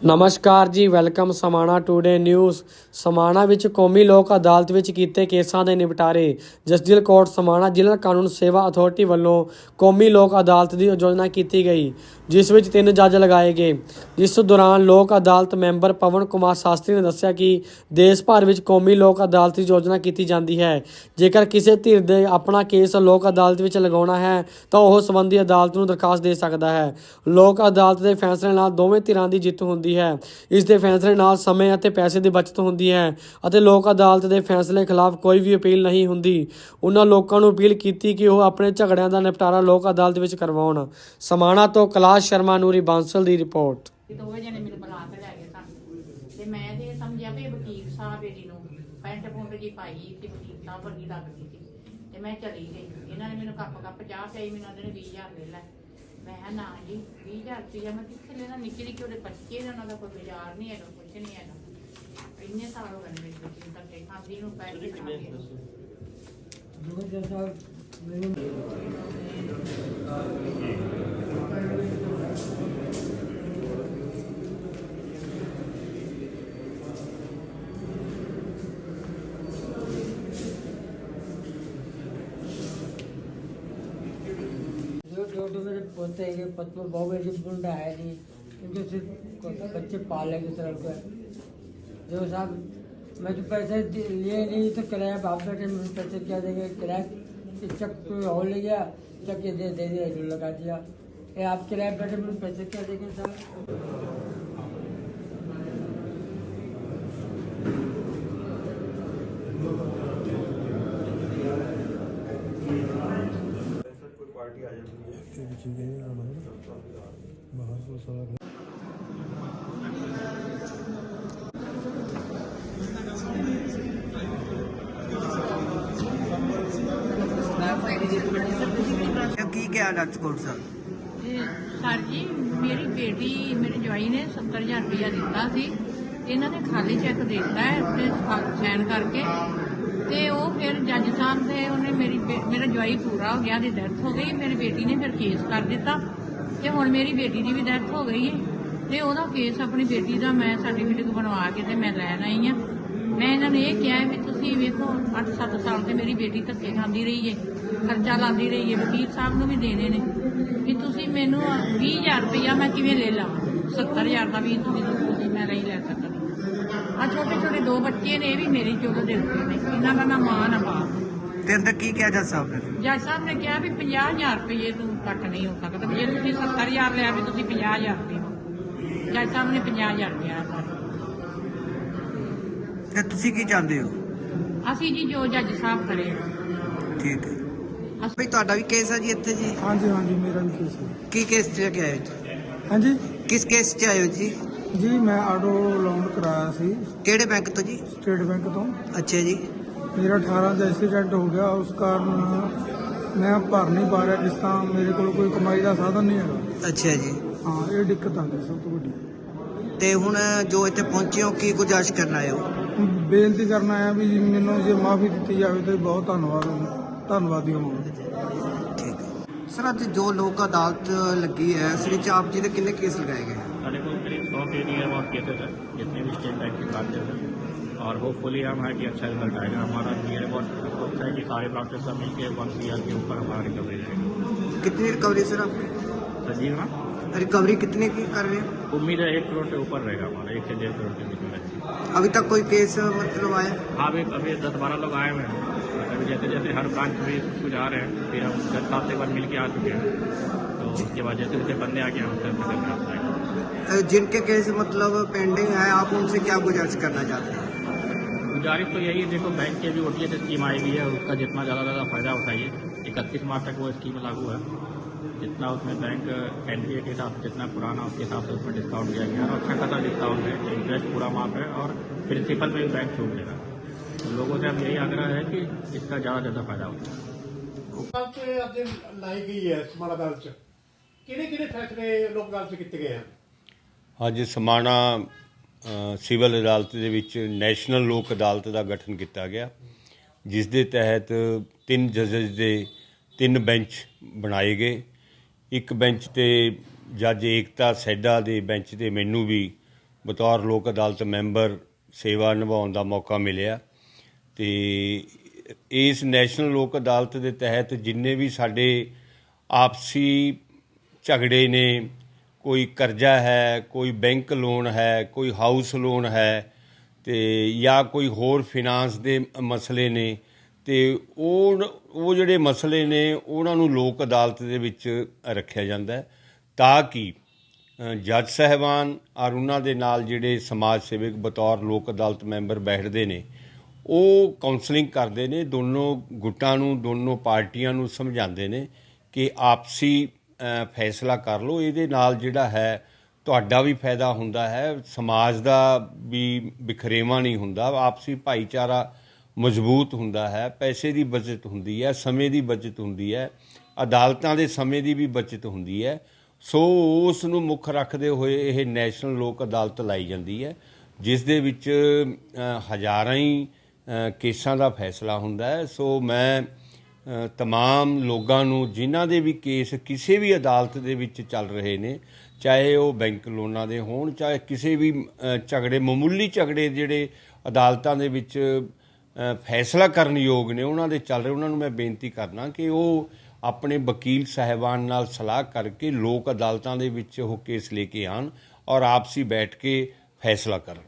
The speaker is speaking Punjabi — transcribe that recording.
ਨਮਸਕਾਰ ਜੀ, welcome Samana today news. Samana ਵਿੱਚ ਕੌਮੀ ਲੋਕ ਅਦਾਲਤ ਵਿੱਚ ਕੀਤੇ ਕੇਸਾਂ ਦੇ ਨਿਪਟਾਰੇ ਜਸਟਿਸ ਕੋਰਟ ਸਮਾਣਾ ਜ਼ਿਲ੍ਹਾ ਕਾਨੂੰਨ ਸੇਵਾ ਅਥਾਰਟੀ ਵੱਲੋਂ ਕੌਮੀ ਲੋਕ ਅਦਾਲਤ ਦੀ ਯੋਜਨਾ ਕੀਤੀ ਗਈ, ਜਿਸ ਵਿੱਚ ਤਿੰਨ ਜੱਜ ਲਗਾਏ ਗਏ। ਜਿਸ ਦੌਰਾਨ ਲੋਕ ਅਦਾਲਤ ਮੈਂਬਰ ਪਵਨ ਕੁਮਾਰ ਸ਼ਾਸਤਰੀ ਨੇ ਦੱਸਿਆ ਕਿ ਦੇਸ਼ ਭਰ ਵਿੱਚ ਕੌਮੀ ਲੋਕ ਅਦਾਲਤ ਦੀ ਯੋਜਨਾ ਕੀਤੀ ਜਾਂਦੀ ਹੈ। ਜੇਕਰ ਕਿਸੇ ਧਿਰ ਦੇ ਆਪਣਾ ਕੇਸ ਲੋਕ ਅਦਾਲਤ ਵਿੱਚ ਲਗਾਉਣਾ ਹੈ, ਤਾਂ ਉਹ ਸੰਬੰਧੀ ਅਦਾਲਤ ਨੂੰ ਦਰਖਾਸਤ ਦੇ ਸਕਦਾ ਹੈ। ਲੋਕ ਅਦਾਲਤ ਦੇ ਫੈਸਲੇ ਨਾਲ ਦੋਵੇਂ ਧਿਰਾਂ ਦੀ ਜਿੱਤ ਹੁੰਦੀ ਹੈ। ਇਸ ਦੇ ਫੈਸਲੇ ਨਾਲ ਸਮੇਂ ਅਤੇ ਪੈਸੇ ਦੀ ਬਚਤ ਹੁੰਦੀ ਹੈ ਅਤੇ ਲੋਕ ਅਦਾਲਤ ਦੇ ਫੈਸਲੇ ਖਿਲਾਫ ਕੋਈ ਵੀ ਅਪੀਲ ਨਹੀਂ ਹੁੰਦੀ। ਉਹਨਾਂ ਲੋਕਾਂ ਨੂੰ ਅਪੀਲ ਕੀਤੀ ਕਿ ਉਹ ਆਪਣੇ ਝਗੜਿਆਂ ਦਾ ਨਿਪਟਾਰਾ ਲੋਕ ਅਦਾਲਤ ਵਿੱਚ ਕਰਵਾਉਣ। ਸਮਾਣਾ ਤੋਂ ਕੈਲਾਸ਼ ਸ਼ਰਮਾ, ਨੂਰੀ ਬਾਂਸਲ ਦੀ ਰਿਪੋਰਟ। ਦੋਵੇਂ ਜਣੇ ਮੈਨੂੰ ਬੁਲਾ ਕੇ ਲੈ ਗਏ ਸਾਨੂੰ। ਤੇ ਮੈਂ ਤੇ ਸਮਝਿਆ ਵੀ ਵਕੀਲ ਸਾਹਿਬ ਬੇਟੀ ਨੂੰ। ਪੈਂਟ ਪੁੰਟ ਜੀ ਪਾਈ ਤੇ ਵਕੀਲ ਸਾਹਿਬ ਵਰਗੀ ਲੱਗਦੀ ਸੀ। ਤੇ ਮੈਂ ਚਲੀ ਗਈ। ਇਹਨਾਂ ਨੇ ਮੈਨੂੰ ਕੱਪ ਕੱਪ ਚਾਹ ਪਿਆਈ, ਮੈਨੂੰ ਉਹਨਾਂ ਨੇ 20000 ਲੈ ਲੈ। ਮੈਂ ਕਿਹਾ ਨਾ ਜੀ 20000 ਰੁਪਇਆ ਮੈਂ ਕਿੱਥੇ ਲੈਣਾ? ਨਿੱਕੇ ਨਿੱਕੇ ਉਹਦੇ ਬੱਚੇ ਨੇ ਉਹਨਾਂ ਦਾ ਕੋਈ ਬਾਜ਼ਾਰ ਨਹੀਂ ਹੈਗਾ ਕੁਝ ਨਹੀਂ ਹੈਗਾ। ਇੰਨੇ ਸਾਲ ਹੋ ਗਏ ਮੇਰੇ ਬੱਚੇ ਨੂੰ ਧੱਕੇ ਖਾਂਦੀ ਨੂੰ ਪੈਸੇ ਖਾਂਦੀ ਨੂੰ। तो मेरे पोते हैं पत्नी बहुत मेरी बुंडा है नहीं इनके सिर्फ़ बच्चे पाले की तरफ़ का। जो साहब, मैं तो पैसे लिए नहीं तो किराया बाप बैठे मुझे पैसे क्या देंगे? किराया कि चक और ले गया, चक ये दे दे दिया लगा दिया। ये आप किराया बैठे मुझे पैसे क्या देंगे साहब? ਪਾਰਟੀ ਆ ਜਾਂਦੀ ਹੈ। ਕੀ ਕਿਹਾ ਕੋਰਟ ਸਾਹਿਬ ਤੇ ਸਰ ਜੀ ਮੇਰੀ ਬੇਟੀ ਮੇਰੇ ਜਵਾਈ ਨੇ 70000 ਰੁਪਇਆ ਦਿੱਤਾ ਸੀ। ਇਹਨਾਂ ਨੇ ਖਾਲੀ ਚੈੱਕ ਦਿੱਤਾ ਹੈ ਤੇ ਸਾਈਨ ਕਰਕੇ। ਤੇ ਉਹ ਫਿਰ ਜੱਜ ਸਾਹਿਬ ਦੇ ਉਹਨੇ ਮੇਰੀ ਬੇ- ਮੇਰਾ ਜਵਾਈ ਪੂਰਾ ਹੋ ਗਿਆ ਦੀ ਡੈਥ ਹੋ ਗਈ, ਮੇਰੀ ਬੇਟੀ ਨੇ ਫਿਰ ਕੇਸ ਕਰ ਦਿੱਤਾ ਤੇ ਹੁਣ ਮੇਰੀ ਬੇਟੀ ਦੀ ਵੀ ਡੈਥ ਹੋ ਗਈ ਹੈ ਤੇ ਉਹਦਾ ਕੇਸ ਆਪਣੀ ਬੇਟੀ ਦਾ ਮੈਂ ਸਰਟੀਫਿਕੇਟ ਬਣਵਾ ਕੇ ਤੇ ਮੈਂ ਲੈਣ ਆਈ ਆ। ਮੈਂ ਇਹਨਾਂ ਨੂੰ ਇਹ ਕਿਹਾ ਵੀ ਤੁਸੀਂ ਵੇਖੋ 8-7 ਸਾਲ ਤੇ ਮੇਰੀ ਬੇਟੀ ਧੱਕੇ ਖਾਂਦੀ ਰਹੀ ਹੈ ਖਰਚਾ ਲਾਉਂਦੀ ਰਹੀ ਹੈ ਵਕੀਲ ਸਾਹਿਬ ਨੂੰ ਵੀ ਦੇਣੇ ਨੇ ਵੀ ਤੁਸੀਂ ਮੈਨੂੰ 20000 ਰੁਪਇਆ ਮੈਂ ਕਿਵੇਂ ਲੈ ਲਵਾਂ 70000 ਦਾ ਵੀ ਤੁਸੀਂ ਦੱਸੋ ਜੀ ਮੈਂ ਨਹੀਂ ਲੈ ਸਕਦਾ। ਆ ਛੋਟੇ ਛੋਟੇ ਦੋ ਬੱਚੇ ਨੇ ਇਹ ਵੀ ਮੇਰੀ ਚੁੱਲ੍ਹ ਦੇ ਉੱਤੇ ਨੇ। ਇਹਨਾਂ ਦਾ ਨਾ ਮਾਂ ਨਾ ਬਾਪ। ਤੇ ਅੰਦਰ ਕੀ ਕਿਹਾ ਜੱਜ ਸਾਹਿਬ ਨੇ? ਜੱਜ ਸਾਹਿਬ ਨੇ ਕਿਹਾ ਵੀ 50000 ਰੁਪਏ ਤੋਂ ਘੱਟ ਨਹੀਂ ਹੋ ਸਕਦਾ ਵੀ ਜੇ ਤੁਸੀਂ 70000 ਲਿਆ ਵੀ ਤੁਸੀਂ 50000 ਰੁਪਏ। ਜੱਜ ਸਾਹਿਬ ਨੇ 50000 ਕਿਹਾ ਸਰ। ਤੇ ਤੁਸੀਂ ਕੀ ਚਾਹੁੰਦੇ ਹੋ? ਅਸੀਂ ਜੀ ਜੋ ਜੱਜ ਸਾਹਿਬ ਕਰੇ ਠੀਕ ਹੈ। ਅਸੀਂ ਭਈ ਤੁਹਾਡਾ ਵੀ ਕੇਸ ਹੈ ਜੀ ਇੱਥੇ ਜੀ? ਹਾਂਜੀ ਹਾਂਜੀ ਮੇਰਾ ਵੀ ਕੇਸ ਹੈ ਕੀ ਕੇਸ ਚ ਕੇ ਆਏ ਹੋ ਜੀ? ਹਾਂਜੀ? ਕਿਸ ਕੇਸ ਚ ਆਏ ਹੋ ਜੀ? ਜੀ ਮੈਂ ਆਟੋ ਲੋਨ ਕਰਾਇਆ ਸੀ। ਕਿਹੜੇ ਬੈਂਕ ਤੋਂ ਜੀ? ਸਟੇਟ ਬੈਂਕ ਤੋਂ। ਅੱਛਾ ਜੀ। ਮੇਰਾ 18 ਦਾ ਐਕਸੀਡੈਂਟ ਹੋ ਗਿਆ ਉਸ ਕਾਰਨ ਮੈਂ ਭਰ ਨਹੀਂ ਪਾ ਰਿਹਾ ਕਿਸ਼ਤਾਂ ਮੇਰੇ ਕੋਲ ਕੋਈ ਕਮਾਈ ਦਾ ਸਾਧਨ ਨਹੀਂ ਹੈਗਾ। ਅੱਛਾ ਜੀ। ਹਾਂ ਇਹ ਦਿੱਕਤ ਆ ਗਈ ਸਭ ਤੋਂ ਵੱਡੀ। ਤੇ ਹੁਣ ਜੋ ਇੱਥੇ ਪਹੁੰਚੇ ਹੋ ਕੀ ਗੁਜ਼ਾਰਿਸ਼ ਕਰਨ ਆਏ ਹੋ? ਬੇਨਤੀ ਕਰਨਾ ਆਇਆ ਵੀ ਮੈਨੂੰ ਜੇ ਮਾਫੀ ਦਿੱਤੀ ਜਾਵੇ ਤਾਂ ਬਹੁਤ ਧੰਨਵਾਦ ਧੰਨਵਾਦੀ ਹੋਵਾਂਗਾ। ਠੀਕ। ਸਰ ਅੱਜ ਜੋ ਲੋਕ ਅਦਾਲਤ ਲੱਗੀ ਹੈ ਸ੍ਰੀ ਚਾਪ ਜੀ ਦੇ ਕਿੰਨੇ ਕੇਸ ਲਗਾਏ ਗਏ? सौ के नियर अबाउट केसेस है जितने भी स्टेट बैंक के ब्रांचेस हैं। और होपफुली हम है कि अच्छा रिज़ल्ट आएगा। हमारा नियर अबाउट अप्रोच है कि सारे ब्रांचेस का मिलकर वन सी के ऊपर हमारा रिकवरी रहेगा। कितनी रिकवरी सर आप संजीव ना रिकवरी कितने की कर रहे हैं? उम्मीद है एक करोड़ से ऊपर रहेगा हमारा। एक से डेढ़ करोड़ के बीच में अभी तक कोई केस मतलब आया? हाँ अभी अभी दस बारह लोग आए हुए हैं। अभी जैसे जैसे हर ब्रांच में कुछ आ रहे हैं फिर हम दस सात एक बार मिल के आ चुके हैं। तो उसके बाद जैसे जैसे बंदे आ गए हम जाएँगे अ, जिनके केस मतलब पेंडिंग है आप उनसे क्या गुजारिश करना चाहते हैं? गुजारिश तो यही है देखो बैंक की अभी ओटीएस स्कीम आई हुई है उसका जितना ज़्यादा ज़्यादा फ़ायदा उठाइए। इकतीस मार्च तक वो स्कीम लागू है। जितना उसमें बैंक एनबीए के हिसाब से जितना पुराना उसके हिसाब से उसमें डिस्काउंट दिया गया और अच्छा खासा डिस्काउंट है इंटरेस्ट पूरा माफ़ है और प्रिंसिपल में भी बैंक छूट देगा। तो लोगों से अब यही आग्रह है कि इसका ज़्यादा ज़्यादा फ़ायदा होगा लाई गई है किने किने फैसले से किए गए हैं? ਅੱਜ ਸਮਾਣਾ ਸਿਵਲ ਅਦਾਲਤ ਦੇ ਵਿੱਚ ਨੈਸ਼ਨਲ ਲੋਕ ਅਦਾਲਤ ਦਾ ਗਠਨ ਕੀਤਾ ਗਿਆ, ਜਿਸ ਦੇ ਤਹਿਤ ਤਿੰਨ ਜੱਜਸ ਦੇ ਤਿੰਨ ਬੈਂਚ ਬਣਾਏ ਗਏ। ਇੱਕ ਬੈਂਚ ਤੇ ਜੱਜ ਏਕਤਾ ਸੈਡਾ ਦੇ ਬੈਂਚ ਤੇ ਮੈਨੂੰ ਵੀ ਬਤੌਰ ਲੋਕ ਅਦਾਲਤ ਮੈਂਬਰ ਸੇਵਾ ਨਿਭਾਉਣ ਦਾ ਮੌਕਾ ਮਿਲਿਆ ਤੇ ਇਸ ਨੈਸ਼ਨਲ ਲੋਕ ਅਦਾਲਤ ਦੇ ਤਹਿਤ ਜਿੰਨੇ ਵੀ ਸਾਡੇ ਆਪਸੀ ਝਗੜੇ ਨੇ ਕੋਈ ਕਰਜ਼ਾ ਹੈ, ਕੋਈ ਬੈਂਕ ਲੋਨ ਹੈ, ਕੋਈ ਹਾਊਸ ਲੋਨ ਹੈ ਤੇ ਜਾਂ ਕੋਈ ਹੋਰ ਫਾਈਨਾਂਸ ਦੇ ਮਸਲੇ ਨੇ ਤੇ ਉਹ ਉਹ ਜਿਹੜੇ ਮਸਲੇ ਨੇ, ਉਹਨਾਂ ਨੂੰ ਲੋਕ ਅਦਾਲਤ ਦੇ ਵਿੱਚ ਰੱਖਿਆ ਜਾਂਦਾ ਤਾਂ ਕਿ ਜੱਜ ਸਾਹਿਬਾਨ ਔਰ ਉਹਨਾਂ ਦੇ ਨਾਲ ਜਿਹੜੇ ਸਮਾਜ ਸੇਵਕ ਬਤੌਰ ਲੋਕ ਅਦਾਲਤ ਮੈਂਬਰ ਬੈਠਦੇ ਨੇ, ਉਹ ਕਾਉਂਸਲਿੰਗ ਕਰਦੇ ਨੇ, ਦੋਨੋਂ ਗੁੱਟਾਂ ਨੂੰ, ਦੋਨੋਂ ਪਾਰਟੀਆਂ ਨੂੰ ਸਮਝਾਉਂਦੇ ਨੇ ਕਿ ਆਪਸੀ ਫੈਸਲਾ ਕਰ ਲਓ। ਇਹਦੇ ਨਾਲ ਜਿਹੜਾ ਹੈ, ਤੁਹਾਡਾ ਵੀ ਫਾਇਦਾ ਹੁੰਦਾ ਹੈ। ਸਮਾਜ ਦਾ ਵੀ ਵਿਖਰੇਵਾ ਨਹੀਂ ਹੁੰਦਾ। ਆਪਸੀ ਭਾਈਚਾਰਾ ਮਜ਼ਬੂਤ ਹੁੰਦਾ ਹੈ। ਪੈਸੇ ਦੀ ਬਚਤ ਹੁੰਦੀ ਹੈ, ਸਮੇਂ ਦੀ ਬਚਤ ਹੁੰਦੀ ਹੈ। ਅਦਾਲਤਾਂ ਦੇ ਸਮੇਂ ਦੀ ਵੀ ਬਚਤ ਹੁੰਦੀ ਹੈ। ਸੋ ਉਸ ਨੂੰ ਮੁੱਖ ਰੱਖਦੇ ਹੋਏ ਇਹ ਨੈਸ਼ਨਲ ਲੋਕ ਅਦਾਲਤ ਲਾਈ ਜਾਂਦੀ ਹੈ, ਜਿਸ ਦੇ ਵਿੱਚ ਹਜ਼ਾਰਾਂ ਹੀ ਕੇਸਾਂ ਦਾ ਫੈਸਲਾ ਹੁੰਦਾ ਹੈ। ਸੋ ਮੈਂ ਅ, ਤਮਾਮ ਲੋਕਾਂ ਨੂੰ ਜਿਨ੍ਹਾਂ ਦੇ ਵੀ ਕੇਸ ਕਿਸੇ ਵੀ ਅਦਾਲਤ ਦੇ ਵਿੱਚ ਚੱਲ ਰਹੇ ਨੇ ਚਾਹੇ ਉਹ ਬੈਂਕ ਲੋਨਾਂ ਦੇ ਹੋਣ ਚਾਹੇ ਕਿਸੇ ਵੀ ਝਗੜੇ ਮਾਮੂਲੀ ਝਗੜੇ ਜਿਹੜੇ ਅਦਾਲਤਾਂ ਦੇ ਵਿੱਚ ਫੈਸਲਾ ਕਰਨ ਯੋਗ ਨੇ ਉਹਨਾਂ ਦੇ ਚੱਲ ਰਹੇ ਉਹਨਾਂ ਨੂੰ ਮੈਂ ਬੇਨਤੀ ਕਰਨਾ ਕਿ ਉਹ ਆਪਣੇ ਵਕੀਲ ਸਾਹਿਬਾਨ ਨਾਲ ਸਲਾਹ ਕਰਕੇ ਲੋਕ ਅਦਾਲਤਾਂ ਦੇ ਵਿੱਚ ਉਹ ਕੇਸ ਲੈ ਕੇ ਆਣ ਔਰ ਆਪਸੀ ਬੈਠ ਕੇ ਫੈਸਲਾ ਕਰਨ।